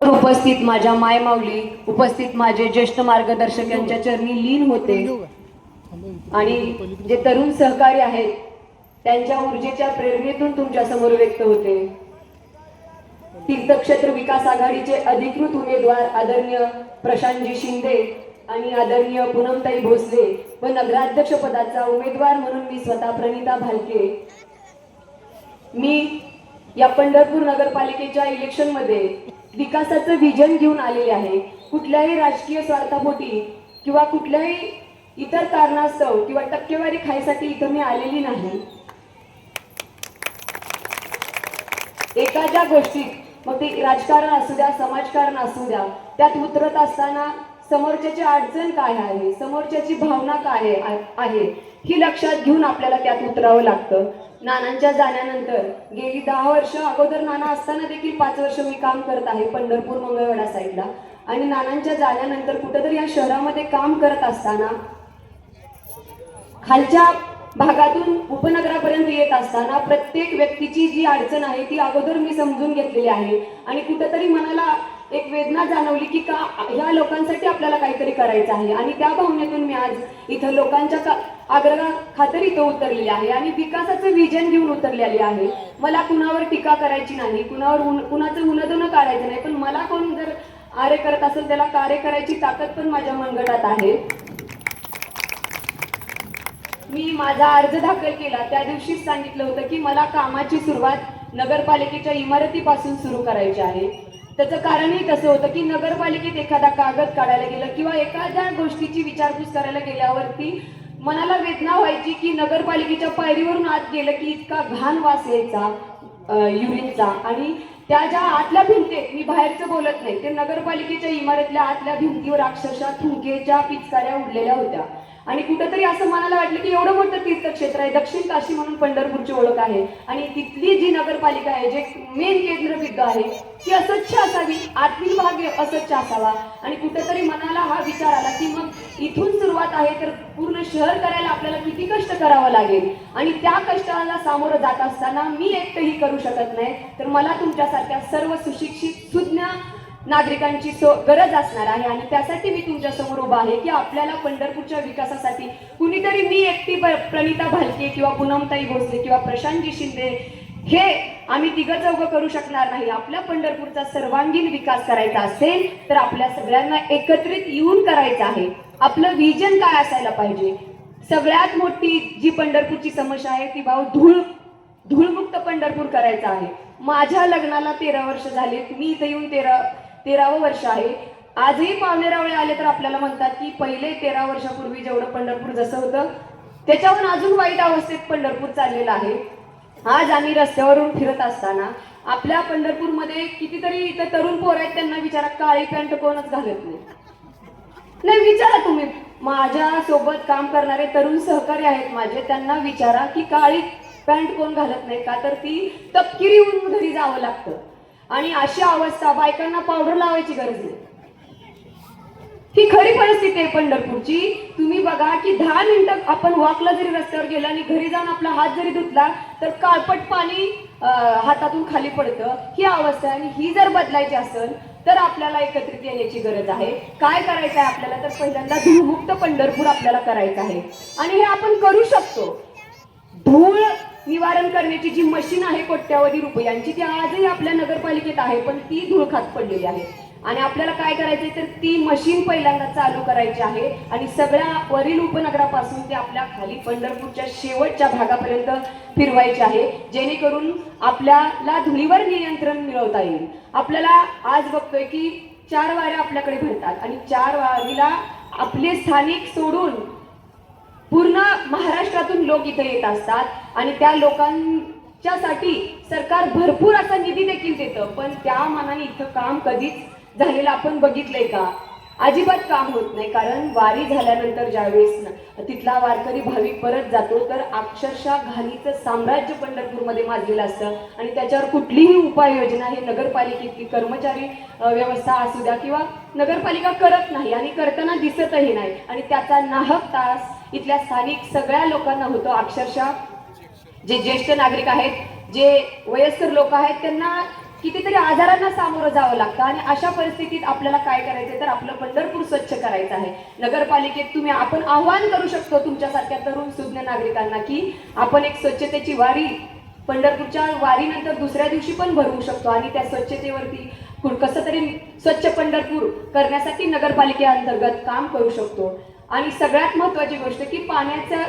उपस्थित माझ्या मायमाऊली उपस्थित माझे ज्येष्ठ मार्गदर्शक यांच्या चरणी लीन होते. आणि जे तरुण सहकारी आहेत त्यांच्या ऊर्जेच्या प्रेरणेतून तुमच्यासमोर व्यक्त होते. तीर्थक्षेत्र विकास आघाडीचे अधिकृत उमेदवार आदरणीय प्रशांतजी शिंदे आणि आदरणीय पूनमताई भोसले व नगराध्यक्ष पदाचा उमेदवार म्हणून मी स्वतः प्रणिता भालके. मी या पंढरपूर नगरपालिकेच्या इलेक्शनमध्ये विकासाचं विजन घेऊन आलेले आहे. कुठल्याही राजकीय स्वार्थापोटी किंवा कुठल्याही इतर कारणास्तव किंवा टक्केवारी खायसाठी इथं मी आलेली नाही. एखाद्या गोष्टीत मग ते राजकारण असू द्या समाजकारण असू द्या त्यात उतरत असताना समोरच्याची अडचण काय आहे? समोरच्याची भावना काय आहे- आहे. ही लक्षात घेऊन आपल्याला त्यात उतरावं लागतं. नानांच्या जाण्यानंतर गेली दहा वर्ष अगोदर नाना असताना देखील पाच वर्ष मी काम करत आहे पंढरपूर मंगळवेढा साईडला आणि नानांच्या जाण्यानंतर कुठंतरी या शहरामध्ये काम करत असताना खालच्या भागातून उपनगरापर्यंत येत असताना प्रत्येक व्यक्तीची जी अडचण आहे ती अगोदर मी समजून घेतलेली आहे. आणि कुठंतरी मनाला एक वेदना जाणवली की का ह्या लोकांसाठी आपल्याला काहीतरी करायचं आहे. आणि त्या भावनेतून मी आज इथं लोकांच्या का आग्रहा खातर इथं उतरलेली आहे आणि विकासाचं विजन घेऊन उतरलेली आहे. मला कुणावर टीका करायची नाही कुणावर उन कुणाचं उनदनं काढायचं नाही पण मला कोण जर आरे करत असेल त्याला कार्य करायची ताकद पण माझ्या मनगटात आहे. मी माझा अर्ज दाखल केला. त्या दिवशीच सांगितलं होतं की मला कामाची सुरुवात नगरपालिकेच्या इमारतीपासून सुरू करायची आहे. त्याचं कारणही तसं होतं की नगरपालिकेत एखादा कागद काढायला गेलं किंवा एखाद्या गोष्टीची विचारपूस करायला गेल्यावरती मनाला वेदना व्हायची की नगरपालिकेच्या पायरीवरून आत गेलं की इतका घाण वास यायचा युरिनचा. आणि त्या ज्या आतल्या भिंती आहेत, मी बाहेरचं बोलत नाही ते नगरपालिकेच्या इमारतल्या आतल्या भिंतीवर अक्षरशः थुंकेच्या पिचकाऱ्या उडलेल्या होत्या. आणि कुठंतरी असं मनाला वाटलं की एवढं मोठं तीर्थक्षेत्र आहे दक्षिण काशी म्हणून पंढरपूरची ओळख आहे. आणि तिथली जी नगरपालिका आहे जे मेन केंद्रबिंदू आहे ती अस्वच्छ असावी आतील भाग अस्वच्छ असावा. आणि कुठंतरी मनाला हा विचार आला की मग इथून सुरुवात आहे तर पूर्ण शहर करायला आपल्याला किती कष्ट करावं लागेल? आणि त्या कष्टाला सामोरं जात असताना मी एकटंही करू शकत नाही. तर मला तुमच्यासारख्या सर्व सुशिक्षित सुज्ञ नागरिकांची सो गरज असणार आहे. आणि त्यासाठी मी तुमच्यासमोर उभा आहे की आपल्याला पंढरपूरच्या विकासासाठी कुणीतरी मी एकटी ब- प्रणिता भालके किंवा पूनमताई भोसले किंवा प्रशांतजी शिंदे हे आम्ही तिघं चौघं करू शकणार नाही. आपल्या पंढरपूरचा सर्वांगीण विकास करायचा असेल तर आपल्या सगळ्यांना एकत्रित येऊन करायचं आहे. आपलं विजन काय असायला पाहिजे? सगळ्यात मोठी जी पंढरपूरची समस्या आहे ती भाऊ धूळ धूळमुक्त पंढरपूर करायचं आहे. माझ्या लग्नाला तेरा वर्ष झालेत. मी इथं येऊन तेरा तेरावं वर्ष आहे. आजही पावणेरावळे आले तर आपल्याला म्हणतात की पहिले तेरा वर्षापूर्वी जेवढं पंढरपूर जसं होतं त्याच्याहून अजून वाईट अवस्थेत पंढरपूर चाललेलं आहे. आज आम्ही रस्त्यावरून फिरत असताना आपल्या पंढरपूरमध्ये कितीतरी इथं तरुण पोर आहेत त्यांना विचारा काळी पॅन्ट कोणच घालत नाही. नाही विचारा तुम्ही. माझ्या सोबत काम करणारे तरुण सहकारी आहेत माझे त्यांना विचारा की काळी पॅन्ट कोण घालत नाही का? तर ती तपकिरी होऊन घरी जावं लागतं. आणि अशी अवस्था बायकांना पावडर लावायची गरज नाही. ही खरी परिस्थिती आहे पंढरपूरची. तुम्ही बघा की दहा मिनिटं आपण वॉकला जरी रस्त्यावर गेला आणि घरी जाऊन आपला हात जरी धुतला तर काळपट पाणी हातातून खाली पडतं. ही अवस्था आणि ही जर बदलायची असेल तर आपल्याला एकत्रित येण्याची गरज आहे. काय करायचं आहे आपल्याला? तर पहिल्यांदा धूळमुक्त पंढरपूर आपल्याला करायचं आहे. आणि हे आपण करू शकतो. निवारण करण्याची जी मशीन आहे कोट्यावधी रुपयांची ती आजही आपल्या नगरपालिकेत आहे पण ती धुळखात पडलेली आहे. आणि आपल्याला काय करायचंय तर ती मशीन पहिल्यांदा चालू करायची आहे आणि सगळ्या वरील उपनगरापासून ते आपल्या खाली पंढरपूरच्या शेवटच्या भागापर्यंत फिरवायची आहे जेणेकरून आपल्याला धुळीवर नियंत्रण मिळवता येईल. आपल्याला आज बघतोय की चार वाऱ्या आपल्याकडे भरतात आणि चार वारीला आपले स्थानिक सोडून पूर्ण महाराष्ट्रातून लोक इथे येत असतात आणि त्या लोकांच्यासाठी सरकार भरपूर असा निधी देखील देतं. पण त्या मानाने इथं काम कधीच झालेलं आपण बघितलंय का? अजिबात काम होत नाही कारण वारी झाल्यानंतर ज्यावेळेस तिथला वारकरी भाविक परत जातो तर अक्षरशः घाणीचं साम्राज्य पंढरपूरमध्ये माजलेलं असतं. आणि त्याच्यावर कुठलीही उपाययोजना हे नगरपालिकेतली कर्मचारी व्यवस्था असू द्या किंवा नगरपालिका करत नाही आणि करताना दिसतही नाही. आणि त्याचा नाहक तास इथल्या स्थानिक सगळ्या लोकांना होतो अक्षरशः. जे ज्येष्ठ नागरिक आहेत जे वयस्कर लोक आहेत त्यांना कितीतरी आजारांना सामोरं जावं लागतं आणि अशा परिस्थितीत आपल्याला काय करायचं तर आपलं पंढरपूर स्वच्छ करायचं आहे. नगरपालिकेत तुम्ही आपण आव्हान करू शकतो तुमच्यासारख्या तरुण सुज्ञ नागरिकांना की आपण एक स्वच्छतेची वारी पंढरपूरच्या वारीनंतर दुसऱ्या दिवशी पण भरवू शकतो आणि त्या स्वच्छतेवरती कसं तरी स्वच्छ पंढरपूर करण्यासाठी नगरपालिकेअंतर्गत काम करू शकतो. आणि सगळ्यात महत्वाची गोष्ट की पाण्याचं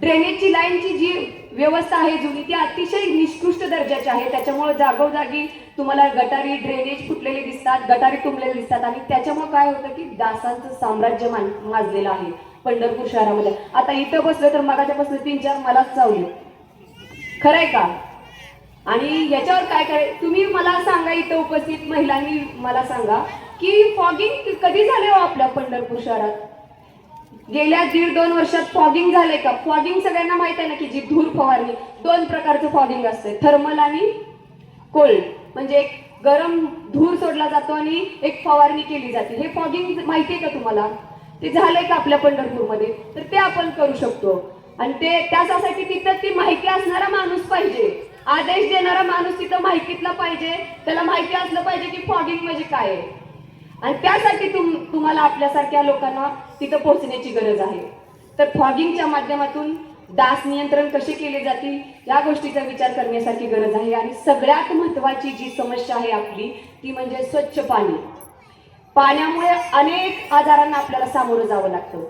ड्रेनेजची लाईनची जी व्यवस्था आहे जुनी ती अतिशय निकृष्ट दर्जाची आहे. त्याच्यामुळे जागोजागी तुम्हाला गटारी ड्रेनेज फुटलेले दिसतात गटारी तुंबलेले दिसतात आणि त्याच्यामुळे काय होतं की डासांचं साम्राज्य मान माजलेलं आहे पंढरपूर शहरामध्ये. आता इथं बसलं तर मगाच्या बसलं तीन चार मलाच चावले. खरंय का? आणि याच्यावर काय कराय तुम्ही मला सांगा इथं उपस्थित महिलांनी मला सांगा की फॉगिंग कधी झाले हो आपल्या पंढरपूर शहरात? गेल्या दीड दोन वर्षात फॉगिंग झालंय का? फॉगिंग सगळ्यांना माहीत आहे ना की जी धूर फवारणी. दोन प्रकारचं फॉगिंग असते थर्मल आणि कोल्ड म्हणजे एक गरम धूर सोडला जातो आणि एक फवारणी केली जाते. हे फॉगिंग माहिती आहे का तुम्हाला? ते झालंय का आपल्या पंढरपूरमध्ये? तर ते आपण करू शकतो. आणि ते त्यासाठी तिथं ती माहिती असणारा माणूस पाहिजे. आदेश देणारा माणूस तिथं माहितीतला पाहिजे. त्याला माहिती असलं पाहिजे की फॉगिंग म्हणजे काय आहे. आणि त्यासाठी तुम तुम्हाला आपल्यासारख्या लोकांना तिथं पोहोचण्याची गरज आहे. तर फॉगिंगच्या माध्यमातून डास नियंत्रण कसे केले जातील या गोष्टीचा विचार करण्यासारखी गरज आहे. आणि सगळ्यात महत्वाची जी समस्या आहे आपली ती म्हणजे स्वच्छ पाणी. पाण्यामुळे अनेक आजारांना आपल्याला सामोरं जावं लागतं.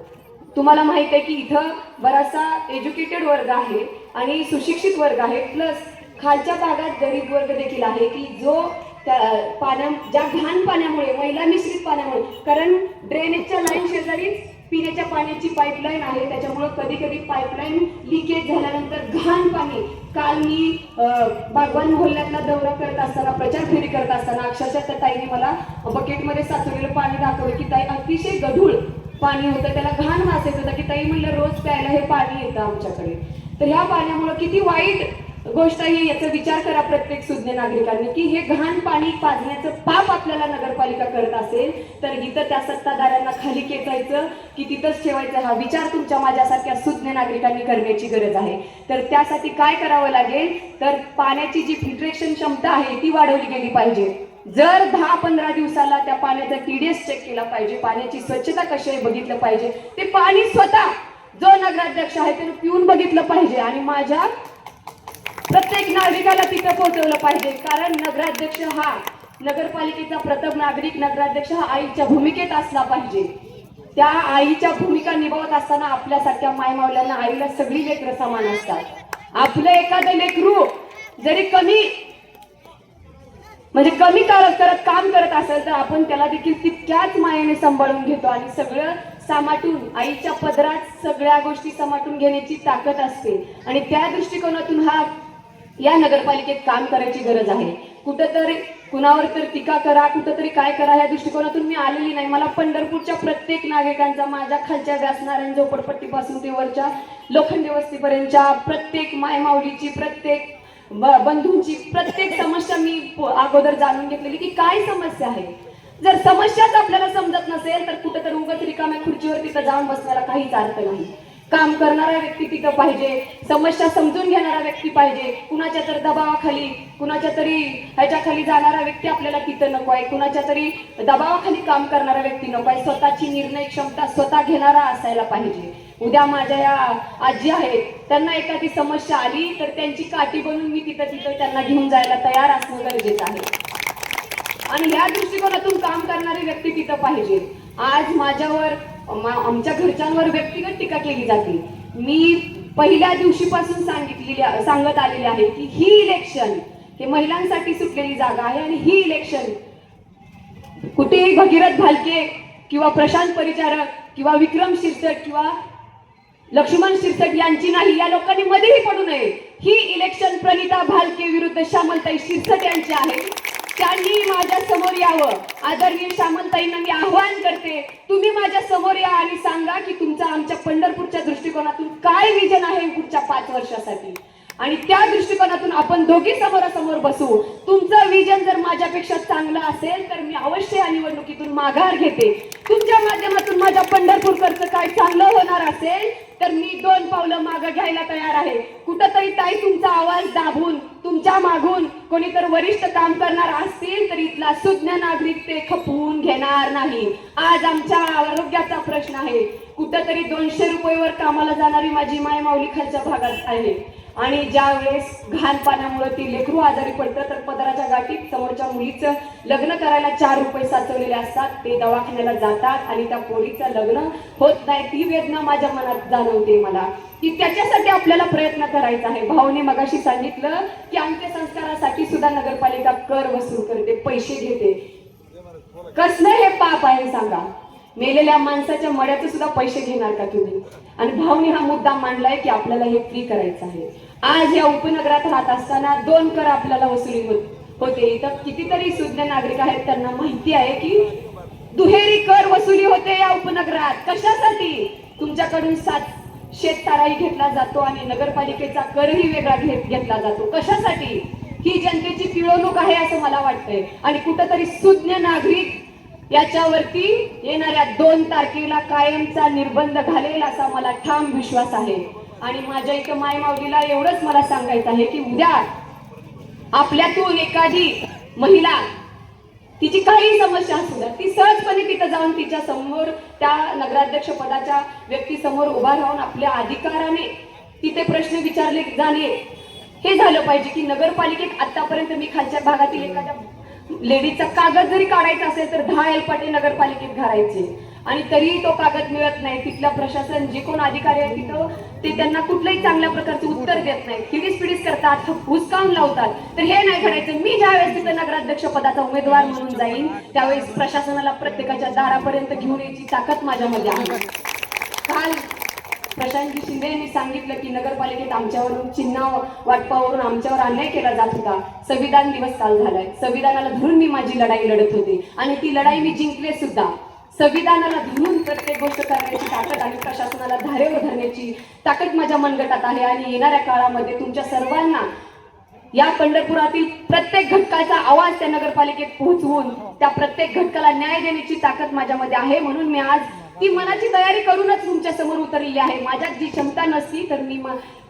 तुम्हाला माहीत आहे की इथं बराचसा एज्युकेटेड वर्ग आहे आणि सुशिक्षित वर्ग आहे प्लस खालच्या भागात गरीब वर्ग देखील आहे की जो पाण्या ज्या घाण पाण्यामुळे महिला मिश्रित पाण्यामुळे कारण ड्रेनेजच्या लाईन शेजारी पिण्याच्या पाण्याची पाईपलाईन आहे. त्याच्यामुळं कधी कधी पाईपलाईन लिकेज झाल्यानंतर घाण पाणी काल मी अं, बागवान मोहल्ल्यातला दौरा करत असताना प्रचार फेरी करत असताना अक्षरशः त्या ताईने मला बकेटमध्ये साचवलेलं पाणी दाखवलं की ताई अतिशय गढूळ पाणी होतं. त्याला घाण वास येत की ताई म्हणलं रोज प्यायला हे पाणी येतं आमच्याकडे. तर ह्या पाण्यामुळं किती वाईट गोष्ट आहे याचा विचार करा प्रत्येक सुज्ञ नागरिकांनी की हे घाण पाणी पाजण्याचं पाप आपल्याला नगरपालिका करत असेल तर इथं त्या सत्ताधाऱ्यांना खाली खेचायचं की तिथंच ठेवायचं हा विचार तुमच्या माझ्यासारख्या सुज्ञ नागरिकांनी करण्याची गरज आहे. तर त्यासाठी काय करावं लागेल? तर पाण्याची जी फिल्ट्रेशन क्षमता आहे ती वाढवली गेली पाहिजे. जर दहा पंधरा दिवसाला त्या पाण्याचा टीडीएस चेक केला पाहिजे पाण्याची स्वच्छता कशी आहे बघितलं पाहिजे ते पाणी स्वतः जो नगराध्यक्ष आहे त्याने पिऊन बघितलं पाहिजे. आणि माझ्या प्रत्येक नागरिकाला तिथं पोहोचवलं पाहिजे. कारण नगराध्यक्ष हा नगरपालिकेचा प्रथम नागरिक नगराध्यक्ष हा आईच्या भूमिकेत असला पाहिजे. त्या आईच्या भूमिका निभावत असताना आपल्यासारख्या मायमावल्यांना आईला सगळी लेकरं समान असतात. आपलं एखादं लेकरू जरी कमी म्हणजे कमी करत करत काम करत असेल तर आपण त्याला देखील तितक्याच मायेने सांभाळून घेतो आणि सगळं सामाटून आईच्या पदरात सगळ्या गोष्टी समाटून घेण्याची ताकद असते. आणि त्या दृष्टिकोनातून हा या नगरपालिकेत काम करायची गरज आहे. कुठंतरी कुणावर तर टीका करा कुठंतरी काय करा या दृष्टिकोनातून मी आलेली नाही. मला पंढरपूरच्या प्रत्येक नागरिकांचा माझ्या खालच्या व्यासनारायण झोपडपट्टीपासून ते वरच्या लोखंडी वस्तीपर्यंतच्या प्रत्येक मायमाऊलीची प्रत्येक बंधूंची प्रत्येक समस्या मी अगोदर जाणून घेतलेली की काय समस्या आहे. जर समस्याच आपल्याला समजत नसेल तर कुठेतरी तर उगाच रिकाम्या खुर्चीवर तिथं जाऊन बसण्याला काहीच अर्थ नाही. काम करणारा व्यक्ती तिथं पाहिजे समस्या समजून घेणारा व्यक्ती पाहिजे. कुणाच्या तर दबावाखाली कुणाच्या तरी ह्याच्याखाली जाणारा व्यक्ती आपल्याला तिथं नको आहे. कुणाच्या तरी दबावाखाली काम करणारा व्यक्ती नको आहे. स्वतःची निर्णय क्षमता स्वतः घेणारा असायला पाहिजे. उद्या माझ्या या आजी आहेत त्यांना एखादी समस्या आली तर त्यांची काठी बनून मी तिथं तिथं त्यांना घेऊन जायला तयार असणं गरजेचं आहे. आणि ह्या दृष्टिकोनातून काम करणारी व्यक्ती तिथं पाहिजे. आज माझ्यावर आमच्या घरच्यांवर व्यक्तिगत टीका केली जाते. मी पहिल्या दिवशीपासून सांगितलेली सांगत आलेली आहे की ही इलेक्शन हे महिलांसाठी सुटलेली जागा आहे आणि ही इलेक्शन कुठेही भगीरथ भालके किंवा प्रशांत परिचारक किंवा विक्रम शिरसट किंवा लक्ष्मण शिरसट यांची नाही. या लोकांनी मध्येही पडू नये. ही इलेक्शन प्रणिता भालके विरुद्ध श्यामलताई शिरसट यांची आहे. त्यांनी माझ्यासमोर यावं. आदरणीय श्यामलताईंना मी आव्हान करते तुम्ही माझ्यासमोर या आणि सांगा की तुमचा आमच्या पंढरपूरच्या दृष्टिकोनातून काय विजन आहे पुढच्या पाच वर्षासाठी? आणि त्या दृष्टिकोनातून आपण दोघी समोरासमोर बसू. तुमचं विजन जर माझ्यापेक्षा चांगलं असेल तर मी अवश्य या निवडणुकीतून माघार घेते. तुमच्या माध्यमातून माझ्या पंढरपूरकडचं काय चांगलं होणार असेल तर मी दोन पावलं मागं घ्यायला तयार आहे. कुठंतरी ताई तुमचा आवाज दाबून तुमच्या मागून मागून कोणीतर वरिष्ठ काम करणार असतील तर इथला सुज्ञ नागरिक ते खपवून घेणार नाही. आज आमच्या आरोग्याचा प्रश्न आहे. कुठंतरी दोनशे रुपयेवर कामाला जाणारी माझी माय माऊली खालच्या भागात आहे. आणि ज्या वेळेस घाण पाण्यामुळे ती लेकरू आजारी पडतं तर पदराच्या गाठीत समोरच्या मुलीचं लग्न करायला चार रुपये साचवलेले असतात. ते दवाखान्याला जातात आणि त्या पोरीचं लग्न होत नाही. ती वेदना माझ्या मनात जाणवते मला. की त्याच्यासाठी आपल्याला प्रयत्न करायचा आहे. भाऊने मगाशी सांगितलं की अंत्यसंस्कारासाठी सुद्धा नगरपालिका कर वसूल करते पैसे घेते. कसलं हे पाप आहे सांगा. मेलेल्या माणसाच्या मड्याचे सुद्धा पैसे घेणार का तुम्ही? आणि भाऊनी हा मुद्दा मांडलाय की आपल्याला हे फ्री करायचं आहे. आज या उपनगरात राहत असताना दोन कर आपल्याला वसुली होत होते. इथं कितीतरी सुज्ञ नागरिक आहेत त्यांना माहिती आहे की दुहेरी कर वसुली होते या उपनगरात. कशासाठी? तुमच्याकडून सात शेतताराही घेतला जातो आणि नगरपालिकेचा करही वेगळा घेत घेतला जातो. कशासाठी? ही जनतेची पिळवणूक आहे असं मला वाटतंय. आणि कुठंतरी सुज्ञ नागरिक याच्यावरती येणाऱ्या दोन तारखेला कायमचा निर्बंध घालेल असा मला ठाम विश्वास आहे. आणि माझ्या इथं मायमावलीला एवढंच मला सांगायचं आहे की उद्या आपल्यातून एखादी महिला तिची काही समस्या असू द्या ती सहजपणे तिथं जाऊन तिच्या समोर त्या नगराध्यक्ष पदाच्या व्यक्तीसमोर उभा राहून आपल्या अधिकाराने तिथे प्रश्न विचारले जाणे हे झालं पाहिजे की नगरपालिकेत आतापर्यंत मी खालच्या भागातील एखाद्या लेडीजचा कागद जरी काढायचा असेल तर दहा एलपाटे नगरपालिकेत घालायचे. आणि तरीही तो कागद मिळत नाही. तिथलं प्रशासन जे कोण अधिकारी आहे तिथं ते त्यांना कुठलंही चांगल्या प्रकारचं उत्तर देत नाही. किडीस पिडीस करतात हुसकावून लावतात. तर हे नाही घडायचं मी ज्यावेळेस तिथं नगराध्यक्ष पदाचा उमेदवार म्हणून जाईन त्यावेळेस प्रशासनाला प्रत्येकाच्या दारापर्यंत घेऊन यायची ताकद माझ्यामध्ये आहे. काल प्रशांतजी शिंदे यांनी सांगितलं की नगरपालिकेत आमच्यावरून चिन्ह वाटपावरून आमच्यावर अन्याय केला जात होता. संविधान दिवस काल झालाय. संविधानाला धरून मी माझी लढाई लढत होती. आणि ती लढाई मी जिंकले सुद्धा. संविधानाला धरून प्रत्येक गोष्ट करण्याची ताकद आणि प्रशासनाला धारेवर धरण्याची ताकद माझ्या मनगटात आहे. आणि येणाऱ्या काळामध्ये तुमच्या सर्वांना या पंढरपुरातील प्रत्येक घटकाचा आवाज त्या नगरपालिकेत पोहोचवून त्या प्रत्येक घटकाला न्याय देण्याची ताकद माझ्यामध्ये आहे. म्हणून मी आज ती मनाची तयारी करूनच तुमच्यासमोर उतरलेली आहे. माझ्यात जी क्षमता नसती तर मी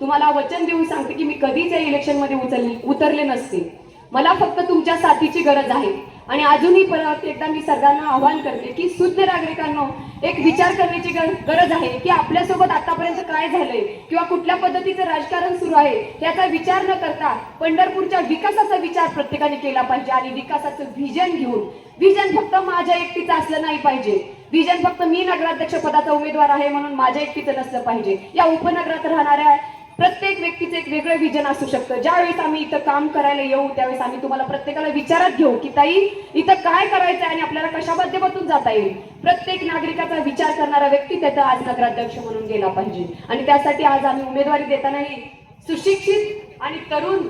तुम्हाला वचन देऊन सांगते की मी कधीच या इलेक्शनमध्ये उचलली उतरले नसते. मला फक्त तुमच्या साथीची गरज आहे. आणि अजूनही परत एकदा मी सर्वांना आवाहन करते की शुद्ध नागरिकांना एक विचार करण्याची गर- गरज आहे की आपल्यासोबत आतापर्यंत काय झालंय किंवा कुठल्या पद्धतीचं राजकारण सुरू आहे याचा विचार न करता पंढरपूरच्या विकासाचा विचार प्रत्येकाने केला पाहिजे आणि विकासाचं व्हिजन घेऊन. व्हिजन फक्त माझ्या एकटीचं असलं नाही पाहिजे. विजन फक्त मी नगराध्यक्ष पदाचा उमेदवार आहे म्हणून माझ्या एकटीचं नसलं पाहिजे. या उपनगरात राहणाऱ्या प्रत्येक व्यक्तीचं एक वेगळं विजन असू शकतं. ज्यावेळेस आम्ही इथं काम करायला येऊ त्यावेळेस आम्ही तुम्हाला प्रत्येकाला विचारात घेऊ की ताई इथं काय करायचं आणि आपल्याला कशा माध्यमातून जाता येईल? प्रत्येक नागरिकाचा विचार करणारा व्यक्ती त्याचा आज नगराध्यक्ष म्हणून गेला पाहिजे. आणि त्यासाठी आज आम्ही उमेदवारी देतानाही सुशिक्षित आणि तरुण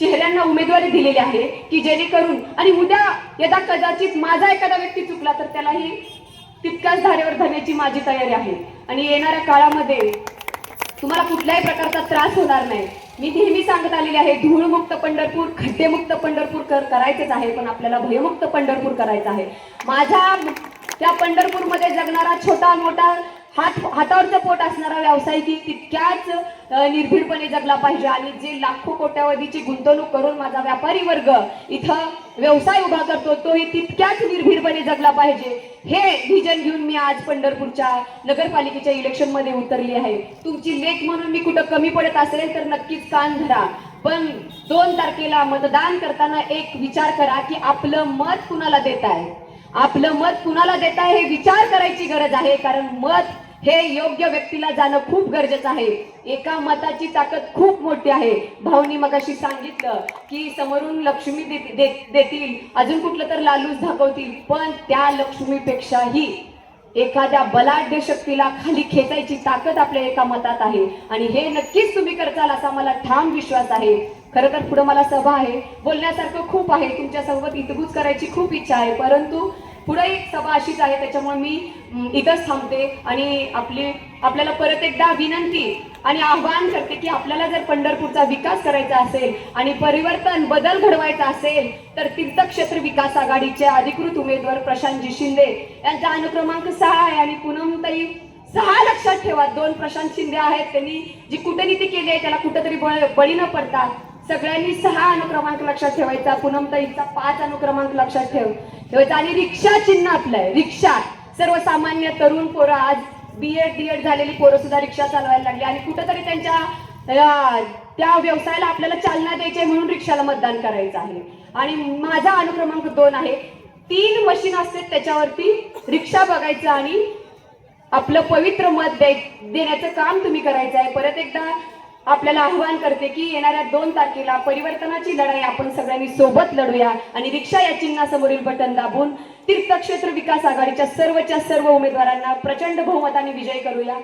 चेहऱ्यांना उमेदवारी दिलेली आहे की जेणेकरून आणि उद्या यदा कदाचित माझा एखादा व्यक्ती चुकला तर त्यालाही तितक्याच धारेवर धरण्याची माझी तयारी आहे. आणि येणाऱ्या काळामध्ये तुम्हाला कुठल्याही प्रकारचा त्रास होणार नाही. मी नेहमी सांगत आलेली आहे धूळमुक्त पंढरपूर खड्डेमुक्त पंढरपूर कर करायचेच आहे पण आपल्याला भयमुक्त पंढरपूर करायचं आहे. माझ्या त्या पंढरपूरमध्ये जगणारा छोटा मोठा हात हातावरचं पोट असणारा व्यावसायिक तितक्याच निर्भीडपणे जगला पाहिजे आणि जे लाखो कोट्यावधीची गुंतवणूक करून माझा व्यापारी वर्ग इथं व्यवसाय उभा करतो तोही तितक्याच निर्भीडपणे जगला पाहिजे. हे व्हिजन घेऊन मी आज पंढरपूरच्या नगरपालिकेच्या इलेक्शनमध्ये उतरली आहे. तुमची लेख म्हणून मी कुठं कमी पडत असेल तर नक्कीच कान धरा. पण दोन तारखेला मतदान करताना एक विचार करा की आपलं मत कुणाला देत आहे आपलं मत कुणाला देत आहे हे विचार करायची गरज आहे कारण मत हे योग्य व्यक्तीला जाणं खूप गरजेचं आहे. एका मताची ताकद खूप मोठी आहे. भाऊनी मगाशी सांगितलं की समोरून लक्ष्मी दे- दे- देतील. अजून कुठलं तर लालूच दाखवतील. पण त्या लक्ष्मीपेक्षाही एखाद्या बलाढ्य शक्तीला खाली खेचायची ताकद आपल्या एका मतात आहे. आणि हे नक्कीच तुम्ही करताल असा मला ठाम विश्वास आहे. खरं तर पुढे मला सभा आहे. बोलण्यासारखं खूप आहे. तुमच्यासोबत सोबत करायची खूप इच्छा आहे. परंतु पुढेही एक सभा अशीच आहे त्याच्यामुळे मी इथंच थांबते आणि आपली आपल्याला परत एकदा विनंती आणि आव्हान करते की आपल्याला जर पंढरपूरचा विकास करायचा असेल आणि परिवर्तन बदल घडवायचा असेल तर तीर्थक्षेत्र विकास आघाडीचे अधिकृत उमेदवार प्रशांतजी शिंदे यांचा अनुक्रमांक सहा आहे आणि पुनमताई सहा लक्षात ठेवा दोन प्रशांत शिंदे आहेत त्यांनी जी कूटनीती केली आहे त्याला कुठंतरी बळ- बळी न पडतात सगळ्यांनी सहा अनुक्रमांक लक्षात ठेवायचा पुनमताईचा पाच अनुक्रमांक लक्षात ठेव. ठेवायचा आणि रिक्षा चिन्ह आपलं आहे रिक्षा. सर्वसामान्य तरुण पोरं आज बी एड डी एड झालेली पोरं सुद्धा रिक्षा चालवायला लागली. आणि कुठंतरी त्यांच्या त्या व्यवसायाला आपल्याला चालना द्यायची आहे म्हणून रिक्षाला मतदान करायचं आहे. आणि माझा अनुक्रमांक दोन आहे. तीन मशीन असते त्याच्यावरती रिक्षा बघायचं आणि आपलं पवित्र मत द्याय देण्याचं काम तुम्ही करायचं आहे. परत एकदा आपल्याला आव्हान करते की येणाऱ्या दोन तारखेला परिवर्तनाची लढाई आपण सगळ्यांनी सोबत लढूया आणि रिक्षा या चिन्हासमोरील बटन दाबून तीर्थक्षेत्र विकास आघाडीच्या सर्वच्या सर्व उमेदवारांना प्रचंड बहुमताने विजयी करूया.